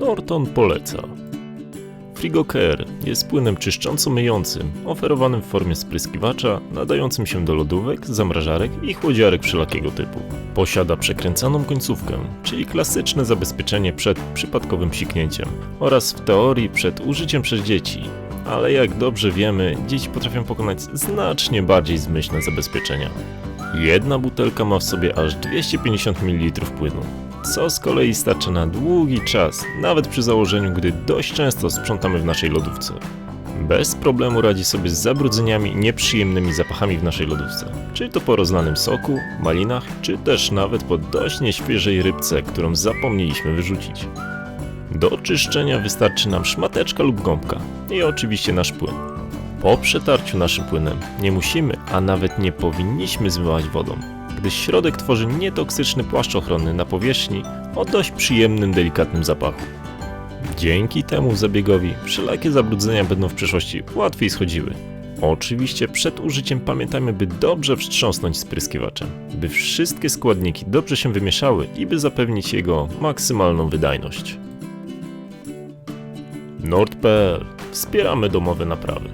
Norton poleca. Frigocare jest płynem czyszcząco-myjącym, oferowanym w formie spryskiwacza, nadającym się do lodówek, zamrażarek i chłodziarek wszelakiego typu. Posiada przekręcaną końcówkę, czyli klasyczne zabezpieczenie przed przypadkowym psiknięciem oraz w teorii przed użyciem przez dzieci. Ale jak dobrze wiemy, dzieci potrafią pokonać znacznie bardziej zmyślne zabezpieczenia. Jedna butelka ma w sobie aż 250 ml płynu, co z kolei starczy na długi czas, nawet przy założeniu, gdy dość często sprzątamy w naszej lodówce. Bez problemu radzi sobie z zabrudzeniami i nieprzyjemnymi zapachami w naszej lodówce, czy to po rozlanym soku, malinach, czy też nawet po dość nieświeżej rybce, którą zapomnieliśmy wyrzucić. Do czyszczenia wystarczy nam szmateczka lub gąbka i oczywiście nasz płyn. Po przetarciu naszym płynem nie musimy, a nawet nie powinniśmy zmywać wodą, środek tworzy nietoksyczny płaszcz ochronny na powierzchni o dość przyjemnym, delikatnym zapachu. Dzięki temu zabiegowi wszelakie zabrudzenia będą w przyszłości łatwiej schodziły. Oczywiście przed użyciem pamiętajmy, by dobrze wstrząsnąć spryskiwaczem, by wszystkie składniki dobrze się wymieszały i by zapewnić jego maksymalną wydajność. Nord.pl Wspieramy domowe naprawy.